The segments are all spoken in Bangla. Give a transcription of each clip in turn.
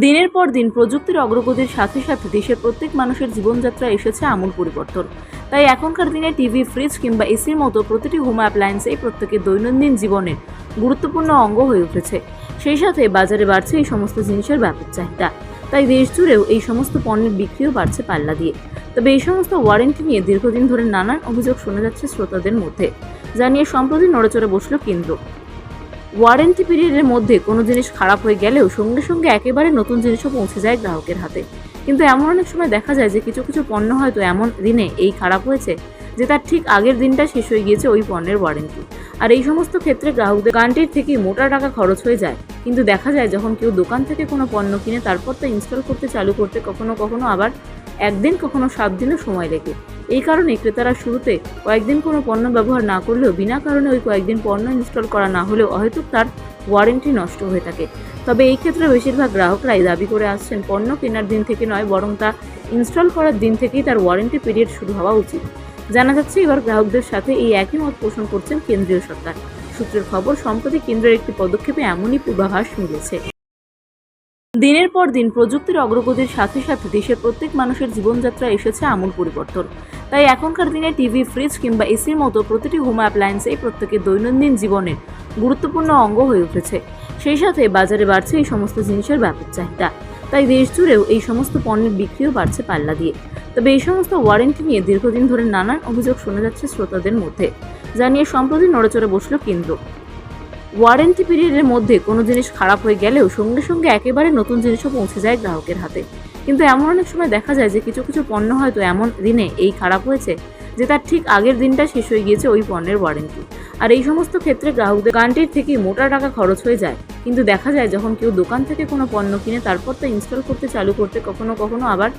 দিনের পর দিন প্রযুক্তির অগ্রগতির সাথে সাথে দেশের প্রত্যেক মানুষের জীবনযাত্রা এসেছে আমূল পরিবর্তন। তাই এখনকার দিনে টিভি, ফ্রিজ কিংবা এসির মতো প্রতিটি হোম অ্যাপ্লায়েন্সেই প্রত্যেকের দৈনন্দিন জীবনের গুরুত্বপূর্ণ অঙ্গ হয়ে উঠেছে। সেই সাথে বাজারে বাড়ছে এই সমস্ত জিনিসের ব্যাপক চাহিদা। তাই দেশ জুড়েও এই সমস্ত পণ্যের বিক্রিও বাড়ছে পাল্লা দিয়ে। তবে এই সমস্ত ওয়ারেন্টি নিয়ে দীর্ঘদিন ধরে নানান অভিযোগ শোনা যাচ্ছে শ্রোতাদের মধ্যে। জানিয়ে সম্প্রতি নড়েচড়ে বসল কেন্দ্র। ওয়ারেন্টি পিরিয়ডের মধ্যে কোনো জিনিস খারাপ হয়ে গেলেও সঙ্গে সঙ্গে একেবারে নতুন জিনিসও পৌঁছে যায় গ্রাহকের হাতে। কিন্তু এমন অনেক সময় দেখা যায় যে কিছু কিছু পণ্য হয়তো এমন দিনে এই খারাপ হয়েছে যে তার ঠিক আগের দিনটা শেষ হয়ে গিয়েছে ওই পণ্যের ওয়ারেন্টি। আর এই সমস্ত ক্ষেত্রে গ্রাহকদের গানটির থেকেই মোটা টাকা খরচ হয়ে যায়। কিন্তু দেখা যায় যখন কেউ দোকান থেকে কোনো পণ্য কিনে তারপর তা ইনস্টল করতে চালু করতে কখনো কখনো আবার একদিন কখনো সাত দিনও সময় লেগে এই কারণে ক্রেতারা শুরুতে কয়েকদিন কোনো পণ্য ব্যবহার না করলেও বিনা কারণে ওই কয়েকদিন পণ্য ইনস্টল করা না হলেও অহেতুক তার ওয়ারেন্টি নষ্ট হয়ে থাকে। তবে এই ক্ষেত্রে বেশিরভাগ গ্রাহকরাই দাবি করে আসছেন, পণ্য কেনার দিন থেকে নয়, বরং তা ইনস্টল করার দিন থেকেই তার ওয়ারেন্টি পিরিয়ড শুরু হওয়া উচিত। জানা যাচ্ছে, এবার গ্রাহকদের সাথে এই একই মত পোষণ করছেন কেন্দ্রীয় সরকার। সূত্রের খবর, সম্প্রতি কেন্দ্রের একটি পদক্ষেপে এমনই পূর্বাভাস মিলেছে। দিনের পর দিন প্রযুক্তির অগ্রগতির সাথে সাথে দেশের প্রত্যেক মানুষের জীবনযাত্রা এসেছে আমূল পরিবর্তন। তাই এখনকার দিনে টিভি, ফ্রিজ কিংবা এসির মতো প্রতিটি হোম অ্যাপ্লায়েন্সেই প্রত্যেকের দৈনন্দিন জীবনের গুরুত্বপূর্ণ অঙ্গ হয়ে উঠেছে। সেই সাথে বাজারে বাড়ছে এই সমস্ত জিনিসের ব্যাপক চাহিদা। তাই দেশ জুড়েও এই সমস্ত পণ্যের বিক্রিও বাড়ছে পাল্লা দিয়ে। তবে এই সমস্ত ওয়ারেন্টি নিয়ে দীর্ঘদিন ধরে নানান অভিযোগ শোনা যাচ্ছে শ্রোতাদের মধ্যে। জানিয়ে সম্প্রতি নড়েচড়ে বসল কেন্দ্র। ওয়ারেন্টি পিরিয়ডের মধ্যে কোনো জিনিস খারাপ হয়ে গেলেও সঙ্গে সঙ্গে একেবারে নতুন জিনিসও পৌঁছে যায় গ্রাহকের হাতে। কিন্তু এমন অনেক সময় দেখা যায় যে কিছু কিছু পণ্য হয়তো এমন দিনে এই খারাপ হয়েছে যে তার ঠিক আগের দিনটা শেষ হয়ে গিয়েছে ওই পণ্যের ওয়ারেন্টি। আর এই সমস্ত ক্ষেত্রে গ্রাহকদের গানটির থেকেই মোটা টাকা খরচ হয়ে যায়। কিন্তু দেখা যায় যখন কেউ দোকান থেকে কোনো পণ্য কিনে তারপর তা ইনস্টল করতে চালু করতে কখনো কখনো আবার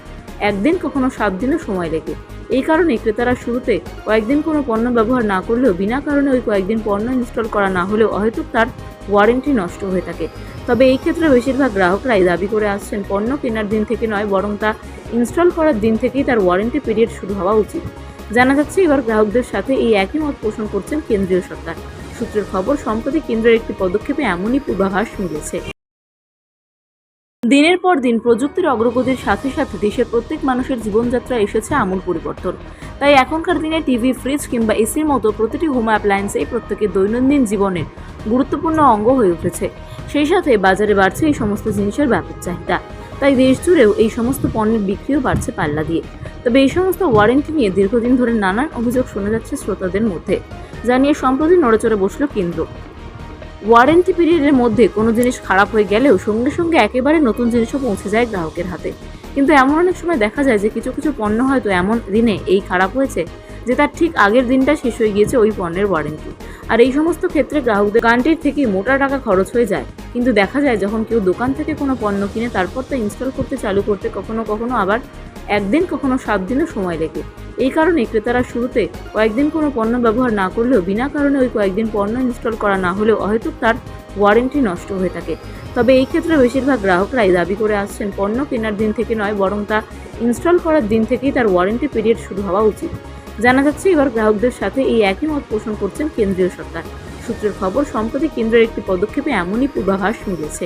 একদিন কখনো সাত দিনও সময় লেগে এই কারণে ক্রেতারা শুরুতে কয়েকদিন কোনো পণ্য ব্যবহার না করলেও বিনা কারণে ওই কয়েকদিন পণ্য ইনস্টল করা না হলেও অহেতুক তার ওয়ারেন্টি নষ্ট হয়ে থাকে। তবে এই ক্ষেত্রে বেশিরভাগ গ্রাহকরাই দাবি করে আসছেন, পণ্য কেনার দিন থেকে নয়, বরং তা ইনস্টল করার দিন থেকেই তার ওয়ারেন্টি পিরিয়ড শুরু হওয়া উচিত। জানা যাচ্ছে, এবার গ্রাহকদের সাথে এই একই মত পোষণ করছেন কেন্দ্রীয় সরকার। সূত্রের খবর, সম্প্রতি কেন্দ্রের একটি পদক্ষেপে এমনই পূর্বাভাস মিলেছে। দিনের পর দিন প্রযুক্তির অগ্রগতির সাথে সাথে দেশের প্রত্যেক মানুষের জীবনযাত্রা এসেছে আমূল পরিবর্তন। তাই এখনকার দিনে টিভি, ফ্রিজ কিংবা এসির মতো প্রতিটি হোম অ্যাপ্লায়েন্সেই প্রত্যেকের দৈনন্দিন জীবনের গুরুত্বপূর্ণ অঙ্গ হয়ে উঠেছে। সেই সাথে বাজারে বাড়ছে এই সমস্ত জিনিসের ব্যাপক চাহিদা। তাই দেশ জুড়েও এই সমস্ত পণ্যের বিক্রিও বাড়ছে পাল্লা দিয়ে। তবে এই সমস্ত ওয়ারেন্টি নিয়ে দীর্ঘদিন ধরে নানান অভিযোগ শোনা যাচ্ছে শ্রোতাদের মধ্যে। জানিয়ে সম্প্রতি নড়েচড়ে বসল কেন্দ্র। ওয়ারেন্টি পিরিয়ডের মধ্যে কোনো জিনিস খারাপ হয়ে গেলেও সঙ্গে সঙ্গে একেবারে নতুন জিনিসও পৌঁছে যায় গ্রাহকের হাতে। কিন্তু এমন অনেক সময় দেখা যায় যে কিছু কিছু পণ্য হয়তো এমন দিনে এই খারাপ হয়েছে যে তার ঠিক আগের দিনটা শেষ হয়ে গিয়েছে ওই পণ্যের ওয়ারেন্টি। আর এই সমস্ত ক্ষেত্রে গ্রাহকদের গানটির থেকেই মোটা টাকা খরচ হয়ে যায়। কিন্তু দেখা যায় যখন কেউ দোকান থেকে কোনো পণ্য কিনে তারপর তা ইনস্টল করতে চালু করতে কখনো কখনো আবার একদিন কখনো সাত দিনও সময় লেগে এই কারণে ক্রেতারা শুরুতে কয়েকদিন কোনো পণ্য ব্যবহার না করলেও বিনা কারণে ওই কয়েকদিন পণ্য ইনস্টল করা না হলেও অহেতুক তার ওয়ারেন্টি নষ্ট হয়ে থাকে। তবে এই ক্ষেত্রে বেশিরভাগ গ্রাহকরাই দাবি করে আসছেন, পণ্য কেনার দিন থেকে নয়, বরং তা ইনস্টল করার দিন থেকেই তার ওয়ারেন্টি পিরিয়ড শুরু হওয়া উচিত। জানা যাচ্ছে, এবার গ্রাহকদের সাথে এই একই মত পোষণ করছেন কেন্দ্রীয় সরকার। সূত্রের খবর, সম্প্রতি কেন্দ্রের একটি পদক্ষেপে এমনই পূর্বাভাস মিলেছে।